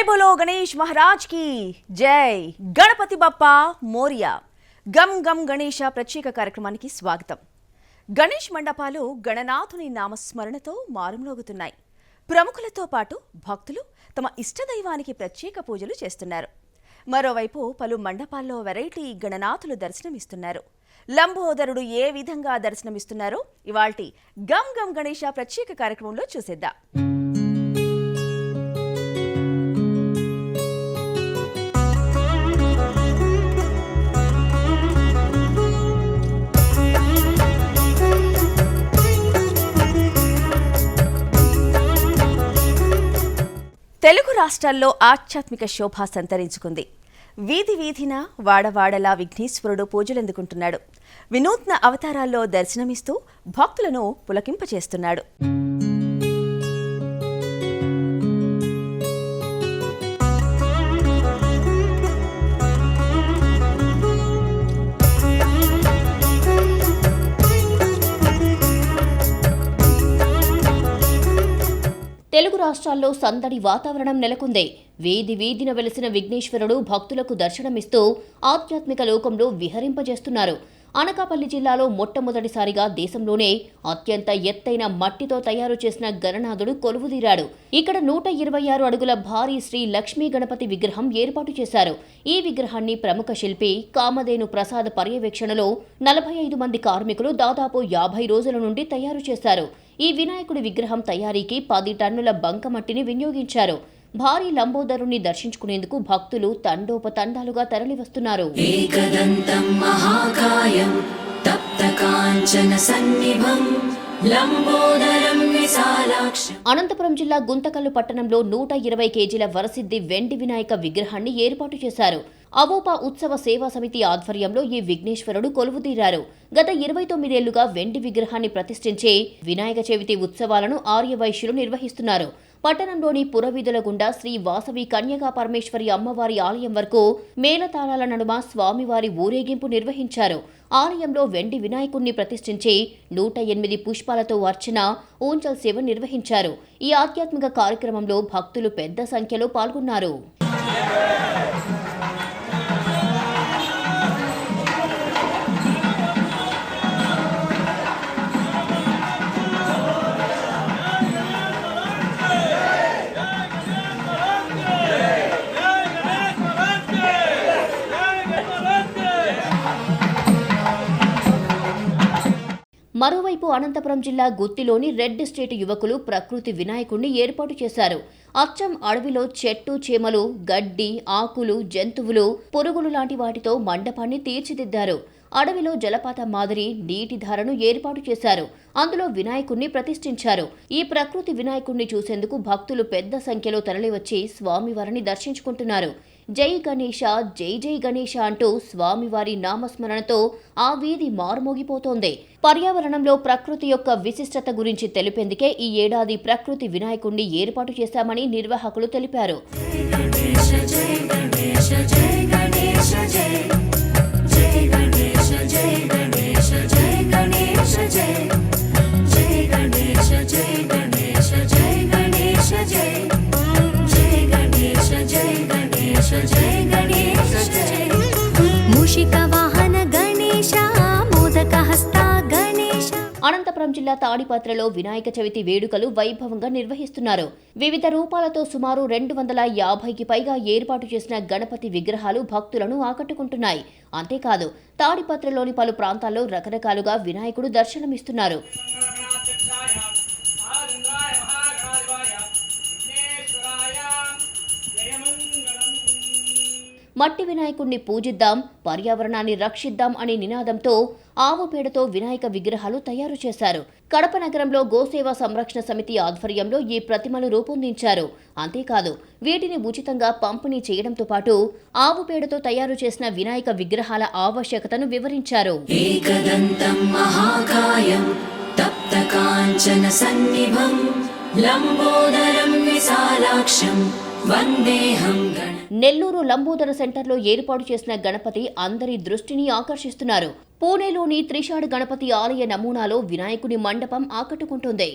జై బోలో గణేష్ మహారాజ్కి జై గణపతి బప్ప మోరియా గమ్ గమ్ గణేష ప్రత్యేక కార్యక్రమానికి స్వాగతం। గణేష్ మండపాలు గణనాథుని నామస్మరణతో మారుమ్రోగుతున్నాయి. ప్రముఖులతో పాటు భక్తులు తమ ఇష్టదైవానికి ప్రత్యేక పూజలు చేస్తున్నారు. మరోవైపు పలు మండపాల్లో వెరైటీ గణనాథులు దర్శనమిస్తున్నారు. లంబోదరుడు ఏ విధంగా దర్శనమిస్తున్నారో ఇవాల్టి గమ్ గమ్ గణేష ప్రత్యేక కార్యక్రమంలో చూసేద్దాం. తెలుగు రాష్ట్రాల్లో ఆధ్యాత్మిక శోభ సంతరించుకుంది. వీధి వీధిన వాడవాడలా విఘ్నేశ్వరుడు పూజలందుకుంటున్నాడు. వినూత్న అవతారాల్లో దర్శనమిస్తూ భక్తులను పులకింపచేస్తున్నాడు. తెలుగు రాష్ట్రాల్లో సందడి వాతావరణం నెలకొంది. వీధి వీధిన వెలిసిన విఘ్నేశ్వరుడు భక్తులకు దర్శనమిస్తూ ఆధ్యాత్మిక లోకంలో విహరింపజేస్తున్నారు. అనకాపల్లి జిల్లాలో మొట్టమొదటిసారిగా దేశంలోనే అత్యంత ఎత్తైన మట్టితో తయారు చేసిన గణనాథుడు కొలువుదీరాడు. ఇక్కడ నూట ఇరవై ఆరు అడుగుల భారీ శ్రీ లక్ష్మీ గణపతి విగ్రహం ఏర్పాటు చేశారు. ఈ విగ్రహాన్ని ప్రముఖ శిల్పి కామధేను ప్రసాద్ పర్యవేక్షణలో నలభై ఐదు మంది కార్మికులు దాదాపు యాభై రోజుల నుండి తయారు చేశారు. ఈ వినాయకుడి విగ్రహం తయారీకి పది టన్నుల బంకమట్టిని వినియోగించారు. భారీ లంబోదరుణ్ణి దర్శించుకునేందుకు భక్తులు తండోపతండాలుగా తరలివస్తున్నారు. అనంతపురం జిల్లా గుంతకల్లు పట్టణంలో నూట ఇరవై కేజీల వరసిద్ధి వెండి వినాయక విగ్రహాన్ని ఏర్పాటు చేశారు. అవోపా ఉత్సవ సేవా సమితి ఆధ్వర్యంలో ఈ విఘ్నేశ్వరుడు కొలువుదీరారు. గత ఇరవై తొమ్మిదేళ్ళుగా వెండి విగ్రహాన్ని ప్రతిష్ఠించే వినాయక చవితి ఉత్సవాలను ఆర్యవైశ్యులు నిర్వహిస్తున్నారు. పట్టణంలోని పురవీధుల గుండా శ్రీ వాసవి కన్యకా పరమేశ్వరి అమ్మవారి ఆలయం వరకు మేళతాళాల నడుమ స్వామివారి ఊరేగింపు నిర్వహించారు. ఆలయంలో వెండి వినాయకుణ్ణి ప్రతిష్ఠించి నూట ఎనిమిది పుష్పాలతో అర్చన ఊంచల్ సేవ నిర్వహించారు. ఈ ఆధ్యాత్మిక కార్యక్రమంలో భక్తులు పెద్ద సంఖ్యలో పాల్గొన్నారు. అనంతపురం జిల్లా గుత్తిలోని రెడ్ స్టేట్ యువకులు ప్రకృతి వినాయకుణ్ణి ఏర్పాటు చేశారు. అచ్చం అడవిలో చెట్టు చేమలు గడ్డి ఆకులు జంతువులు పురుగులు లాంటి వాటితో మండపాన్ని తీర్చిదిద్దారు. అడవిలో జలపాతం మాదిరి నీటి ధారను ఏర్పాటు చేశారు. అందులో వినాయకుణ్ణి ప్రతిష్ఠించారు. ఈ ప్రకృతి వినాయకుణ్ణి చూసేందుకు భక్తులు పెద్ద సంఖ్యలో తరలివచ్చి స్వామివారిని దర్శించుకుంటున్నారు. జై గణేష జై జై గణేష అంటూ స్వామివారి నామస్మరణతో ఆ వీధి మారుమోగిపోతోంది. పర్యావరణంలో ప్రకృతి యొక్క విశిష్టత గురించి తెలిపేందుకే ఈ ఏడాది ప్రకృతి వినాయకుణ్ణి ఏర్పాటు చేశామని నిర్వాహకులు తెలిపారు. అనంతపురం జిల్లా తాడిపాత్రలో వినాయక చవితి వేడుకలు వైభవంగా నిర్వహిస్తున్నారు. వివిధ రూపాలతో సుమారు రెండు వందల యాభైకి పైగా ఏర్పాటు చేసిన గణపతి విగ్రహాలు భక్తులను ఆకట్టుకుంటున్నాయి. అంతేకాదు తాడిపాత్రలోని పలు ప్రాంతాల్లో రకరకాలుగా వినాయకుడు దర్శనమిస్తున్నారు. మట్టి వినాయకుణ్ణి పూజిద్దాం పర్యావరణాన్ని రక్షిద్దాం అనే నినాదంతో ఆవు పేడతో వినాయక విగ్రహాలు తయారు చేశారు. కడప నగరంలో గోసేవా సంరక్షణ సమితి ఆధ్వర్యంలో ఈ ప్రతిమలు రూపొందించారు. అంతేకాదు వీటిని ఉచితంగా పంపిణీ చేయడంతో పాటు ఆవు పేడతో తయారు చేసిన వినాయక విగ్రహాల ఆవశ్యకతను వివరించారు. సన్నిభం లంబోదరం విశాలాక్షం నెల్లూరు లంబోదర సెంటర్లో ఏర్పాటు చేసిన గణపతి అందరి దృష్టిని ఆకర్షిస్తున్నారు. పూణేలోని త్రిషాడ్ గణపతి ఆలయ నమూనాలో వినాయకుని మండపం ఆకట్టుకుంటుంది.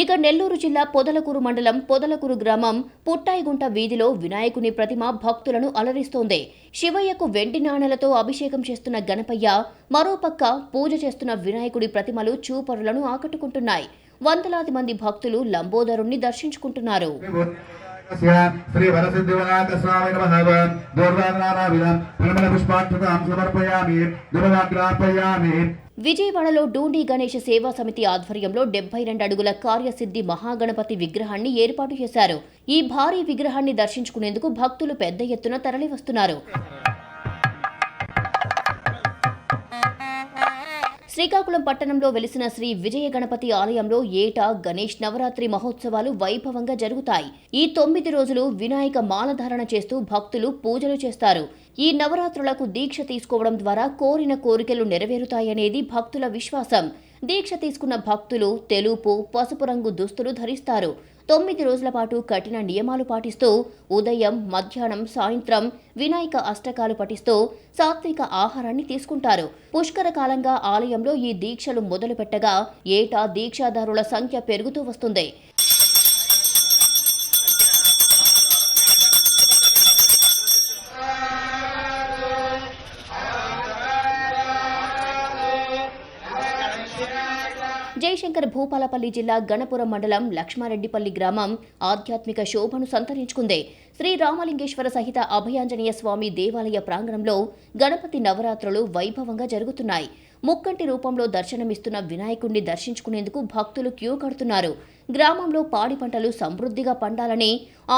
ఇక నెల్లూరు జిల్లా పొదలకూరు మండలం పొదలకూరు గ్రామం పుట్టాయిగుంట వీధిలో వినాయకుని ప్రతిమ భక్తులను అలరిస్తోంది. శివయ్యకు వెండి నాణెలతో అభిషేకం చేస్తున్న గణపయ్య మరోపక్క పూజ చేస్తున్న వినాయకుడి ప్రతిమలు చూపరులను ఆకట్టుకుంటున్నాయి. వందలాది మంది భక్తులు లంబోదరుణ్ణి దర్శించుకుంటున్నారు. శ్రీ వరసిద్ధివనాథ స్వామి నమః దూర్వాదనారావిధం పరిమళ పుష్పాక్షతాం సమర్పయామి దుర్వాగ్రాపయామి విజయవాడలో డూండి గణేష సేవా సమితి ఆధ్వర్యంలో డెబ్బై రెండు అడుగుల కార్యసిద్ధి మహాగణపతి విగ్రహాన్ని ఏర్పాటు చేశారు. ఈ భారీ విగ్రహాన్ని దర్శించుకునేందుకు భక్తులు పెద్ద ఎత్తున తరలివస్తున్నారు. శ్రీకాకుళం పట్టణంలో వెలిసిన శ్రీ విజయ గణపతి ఆలయంలో ఏటా గణేష్ నవరాత్రి మహోత్సవాలు వైభవంగా జరుగుతాయి. ఈ తొమ్మిది రోజులు వినాయక మాలధారణ చేస్తూ భక్తులు పూజలు చేస్తారు. ఈ నవరాత్రులకు దీక్ష తీసుకోవడం ద్వారా కోరిన కోరికలు నెరవేరుతాయనేది భక్తుల విశ్వాసం. దీక్ష తీసుకున్న భక్తులు తెలుపు పసుపు రంగు దుస్తులు ధరిస్తారు. తొమ్మిది రోజుల పాటు కఠిన నియమాలు పాటిస్తూ ఉదయం మధ్యాహ్నం సాయంత్రం వినాయక అష్టకాలు పఠిస్తూ సాత్విక ఆహారాన్ని తీసుకుంటారు. పుష్కర కాలంగా ఆలయంలో ఈ దీక్షలు మొదలుపెట్టగా ఏటా దీక్షాదారుల సంఖ్య పెరుగుతూ వస్తుంది. జయశంకర్ భూపాలపల్లి జిల్లా గణపురం మండలం లక్ష్మారెడ్డిపల్లి గ్రామం ఆధ్యాత్మిక శోభను సంతరించుకుంది. శ్రీ రామలింగేశ్వర సహిత అభయాంజనేయ స్వామి దేవాలయ ప్రాంగణంలో గణపతి నవరాత్రులు వైభవంగా జరుగుతున్నాయి. ముక్కంటి రూపంలో దర్శనమిస్తున్న వినాయకుణ్ణి దర్శించుకునేందుకు భక్తులు క్యూ కడుతున్నారు. గ్రామంలో పాడి పంటలు సమృద్ధిగా పండాలని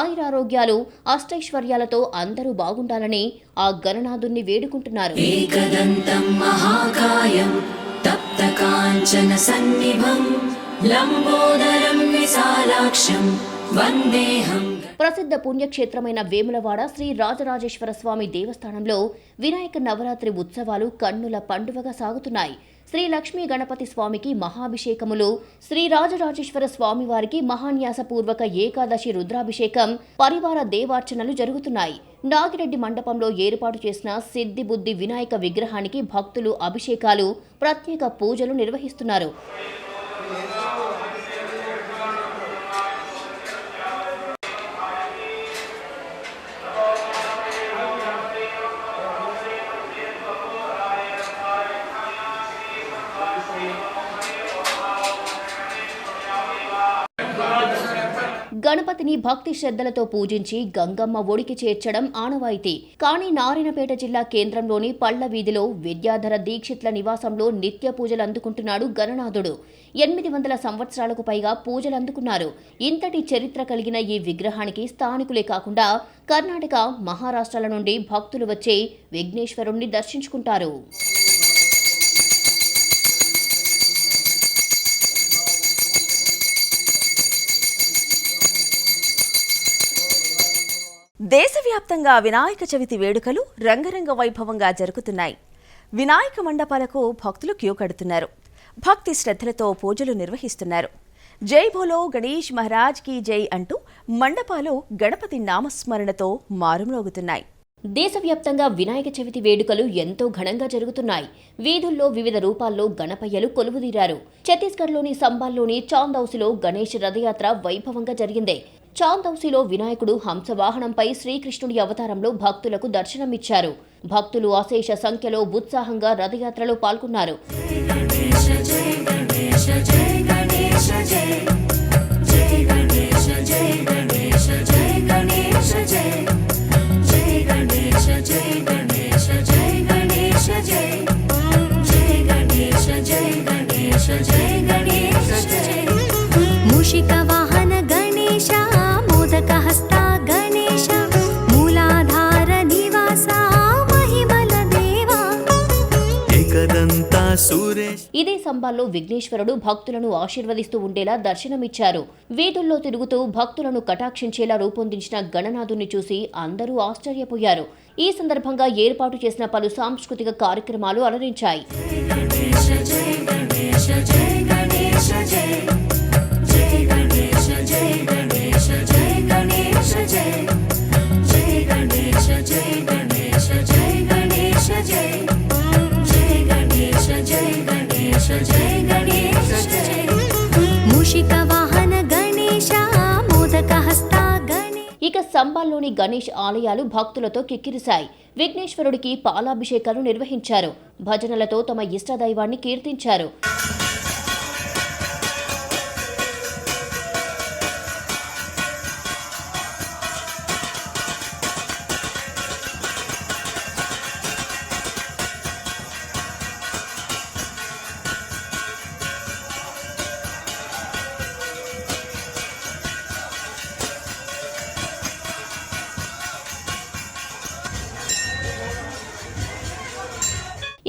ఆయురారోగ్యాలు అష్టైశ్వర్యాలతో అందరూ బాగుండాలని ఆ గణనాథుణ్ణి వేడుకుంటున్నారు. एकदन्तं महाकायं तप्तकाञ्चनसन्निभं लम्बोदरं विशालाक्षं वन्देऽहं ప్రసిద్ధ పుణ్యక్షేత్రమైన వేములవాడ శ్రీ రాజరాజేశ్వర స్వామి దేవస్థానంలో వినాయక నవరాత్రి ఉత్సవాలు కన్నుల పండువగా సాగుతున్నాయి శ్రీ లక్ష్మీ గణపతి స్వామికి మహాభిషేకములు శ్రీ రాజరాజేశ్వర స్వామి వారికి మహాన్యాసపూర్వక ఏకాదశి రుద్రాభిషేకం పరివార దేవార్చనలు జరుగుతున్నాయి. నాగిరెడ్డి మండపంలో ఏర్పాటు చేసిన సిద్ధి బుద్ధి వినాయక విగ్రహానికి భక్తులు అభిషేకాలు ప్రత్యేక పూజలు నిర్వహిస్తున్నారు. గణపతిని భక్తి శ్రద్ధలతో పూజించి గంగమ్మ ఒడికి చేర్చడం ఆనవాయితీ. కానీ నారాయణపేట జిల్లా కేంద్రంలోని పళ్ళ వీధిలో విద్యాధర దీక్షిత్ల నివాసంలో నిత్య పూజలు అందుకుంటున్నాడు గణనాథుడు. ఎనిమిది వందల సంవత్సరాలకు పైగా పూజలు అందుకున్నారు. ఇంతటి చరిత్ర కలిగిన ఈ విగ్రహానికి స్థానికులే కాకుండా కర్ణాటక మహారాష్ట్రాల నుండి భక్తులు వచ్చి విఘ్నేశ్వరుణ్ణి దర్శించుకుంటారు. దేశవ్యాప్తంగా వినాయక చవితి వేడుకలు రంగరంగ వైభవంగా జరుగుతున్నాయి. వినాయక మండపాలకు భక్తులు క్యూ కడుతున్నారు. భక్తి శ్రద్ధలతో పూజలు నిర్వహిస్తున్నారు. జై భోలో గణేష్ మహారాజ్ కీ జై అంటూ మండపాలు గణపతి నామస్మరణతో మారుమ్రోగుతున్నాయి. దేశవ్యాప్తంగా వినాయక చవితి వేడుకలు ఎంతో ఘనంగా జరుగుతున్నాయి. వీధుల్లో వివిధ రూపాల్లో గణపయ్యలు కొలువుదీరారు. ఛత్తీస్గఢ్లోని సంబాల్లోని చాందౌసిలో గణేష్ రథయాత్ర వైభవంగా జరిగింది. చాందౌసిలో వినాయకుడు హంసవాహనంపై శ్రీకృష్ణుడి అవతారంలో భక్తులకు దర్శనమిచ్చారు. భక్తులు అశేష సంఖ్యలో ఉత్సాహంగా రథయాత్రలో పాల్గొన్నారు. ఇదే సంబాల్లో విఘ్నేశ్వరుడు భక్తులను ఆశీర్వదిస్తూ ఉండేలా దర్శనమిచ్చారు. వీధుల్లో తిరుగుతూ భక్తులను కటాక్షించేలా రూపొందించిన గణనాథుని చూసి అందరూ ఆశ్చర్యపోయారు. ఈ సందర్భంగా ఏర్పాటు చేసిన పలు సాంస్కృతిక కార్యక్రమాలు అలరించాయి. సంబాల్లోని గణేష్ ఆలయాలు భక్తులతో కిక్కిరిశాయి. విఘ్నేశ్వరుడికి పాలాభిషేకాలు నిర్వహించారు. భజనలతో తమ ఇష్టదైవాన్ని కీర్తించారు.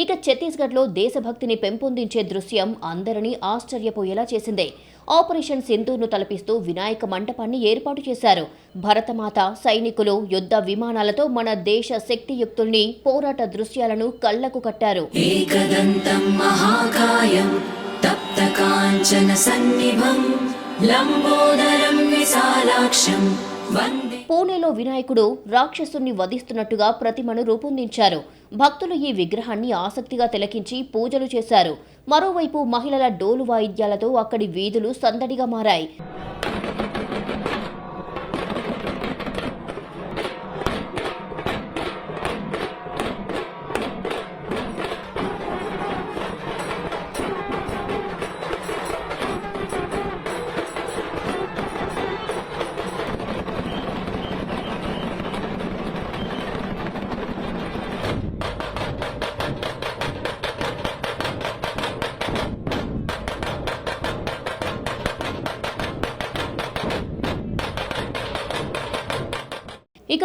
ఇక ఛత్తీస్గఢ్లో దేశభక్తిని పెంపొందించే దృశ్యం అందరినీ ఆశ్చర్యపోయేలా చేసింది. ఆపరేషన్ సింధూర్ను తలపిస్తూ వినాయక మంటపాన్ని ఏర్పాటు చేశారు. భరతమాత సైనికులు యుద్ధ విమానాలతో మన దేశ శక్తియుక్తుల్ని పోరాట దృశ్యాలను కళ్ళకు కట్టారు. సన్నిభం లంబోదరం విశాలాక్షం పూణేలో వినాయకుడు రాక్షసుని వధిస్తున్నట్టుగా ప్రతిమను రూపొందించారు. భక్తులు ఈ విగ్రహాన్ని ఆసక్తిగా తిలకించి పూజలు చేశారు. మరోవైపు మహిళల డోలు వాయిద్యాలతో అక్కడి వీధులు సందడిగా మారాయి.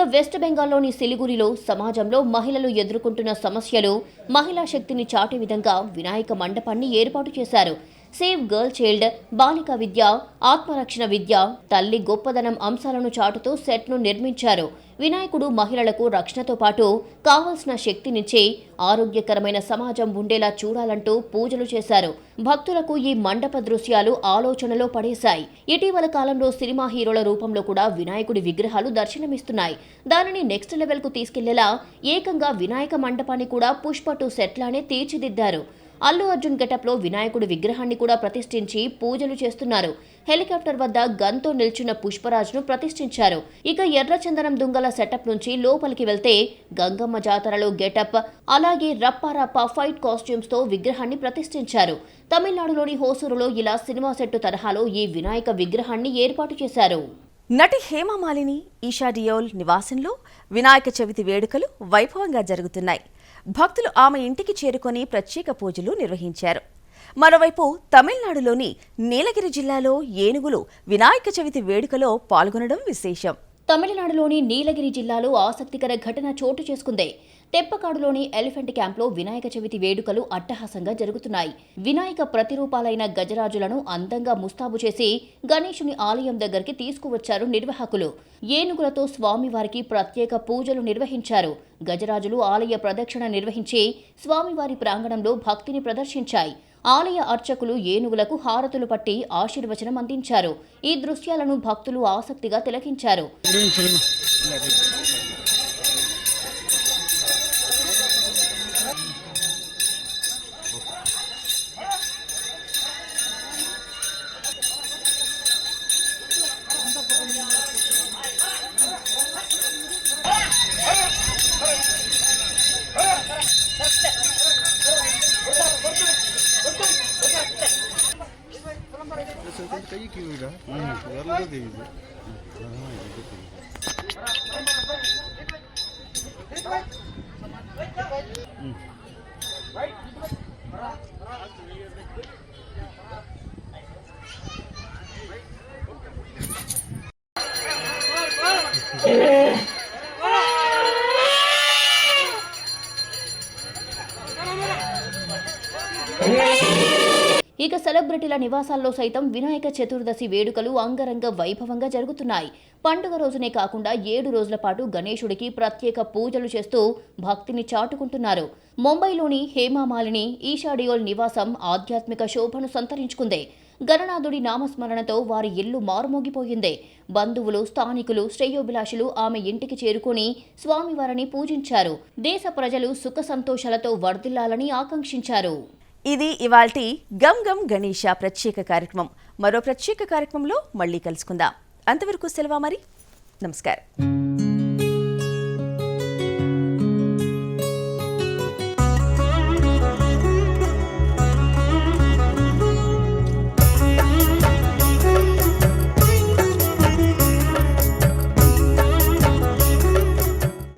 ఇక వెస్ట్ బెంగాల్లోని సిలిగురిలో సమాజంలో మహిళలు ఎదుర్కొంటున్న సమస్యలు మహిళా శక్తిని చాటే విధంగా వినాయక మండపాన్ని ఏర్పాటు చేశారు. సేవ్ గర్ల్ చైల్డ్ బాలిక విద్య ఆత్మరక్షణ విద్య తల్లి గొప్పదనం అంశాలను చాటుతూ సెట్ను నిర్మించారు. వినాయకుడు మహిళలకు రక్షణతో పాటు కావలసిన శక్తినిచ్చే ఆరోగ్యకరమైన సమాజం ఉండేలా చూడాలంటూ పూజలు చేశారు. భక్తులకు ఈ మండప దృశ్యాలు ఆలోచనలో పడేశాయి. ఇటీవల కాలంలో సినిమా హీరోల రూపంలో కూడా వినాయకుడి విగ్రహాలు దర్శనమిస్తున్నాయి. దానిని నెక్స్ట్ లెవెల్కు తీసుకెళ్ళేలా ఏకంగా వినాయక మండపాన్ని కూడా పుష్ప టు సెట్లానే తీర్చిదిద్దారు. అల్లు అర్జున్ గెటప్లో వినాయకుడి విగ్రహాన్ని కూడా ప్రతిష్ఠించి పూజలు చేస్తున్నారు. హెలికాప్టర్ వద్ద గన్తో నిల్చున్న పుష్పరాజ్ను ప్రతిష్ఠించారు. ఇక ఎర్రచందనం దుంగల సెటప్ నుంచి లోపలికి వెళ్తే గంగమ్మ జాతరలో గెటప్ అలాగే రప్పారప్ప ఫైట్ కాస్ట్యూమ్స్తో విగ్రహాన్ని ప్రతిష్ఠించారు. తమిళనాడులోని హోసూరులో ఇలా సినిమా సెట్టు తరహాలో ఈ వినాయక విగ్రహాన్ని ఏర్పాటు చేశారు. నటి హేమమాలిని ఈషా డియోల్ నివాసంలో వినాయక చవితి వేడుకలు వైభవంగా జరుగుతున్నాయి. భక్తులు ఆమె ఇంటికి చేరుకొని ప్రత్యేక పూజలు నిర్వహించారు. మరోవైపు తమిళనాడులోని నీలగిరి జిల్లాలో ఏనుగులు వినాయక చవితి వేడుకలో పాల్గొనడం విశేషం. తమిళనాడులోని నీలగిరి జిల్లాలో ఆసక్తికర ఘటన చోటు చేసుకుంది. తెప్పకాడులోని ఎలిఫెంట్ క్యాంప్లో వినాయక చవితి వేడుకలు అట్టహాసంగా జరుగుతున్నాయి. వినాయక ప్రతిరూపాలైన గజరాజులను అందంగా ముస్తాబు చేసి గణేశుని ఆలయం దగ్గరికి తీసుకువచ్చారు నిర్వాహకులు. ఏనుగులతో స్వామివారికి ప్రత్యేక పూజలు నిర్వహించారు. గజరాజులు ఆలయ ప్రదక్షిణ నిర్వహించి స్వామివారి ప్రాంగణంలో భక్తిని ప్రదర్శించాయి. ఆలయ అర్చకులు ఏనుగులకు హారతులు పట్టి ఆశీర్వచనం అందించారు. ఈ దృశ్యాలను భక్తులు ఆసక్తిగా తిలకించారు. Yeah. ఇక సెలబ్రిటీల నివాసాల్లో సైతం వినాయక చతుర్దశి వేడుకలు అంగరంగ వైభవంగా జరుగుతున్నాయి. పండుగ రోజునే కాకుండా ఏడు రోజుల పాటు గణేశుడికి ప్రత్యేక పూజలు చేస్తూ భక్తిని చాటుకుంటున్నారు. ముంబైలోని హేమామాలిని ఈషాడియోల్ నివాసం ఆధ్యాత్మిక శోభను సంతరించుకుంది. గణనాథుడి నామస్మరణతో వారి ఇల్లు మారుమోగిపోయింది. బంధువులు స్థానికులు శ్రేయోభిలాషులు ఆమె ఇంటికి చేరుకుని స్వామివారిని పూజించారు. దేశ ప్రజలు సుఖ సంతోషాలతో వర్ధిల్లాలని ఆకాంక్షించారు. ఇది ఇవాల్టి గమ్ గమ్ గణేష ప్రత్యేక కార్యక్రమం. మరో ప్రత్యేక కార్యక్రమంలో మళ్ళీ కలుసుకుందాం. అంతవరకు సెలవు మరి? నమస్కారం.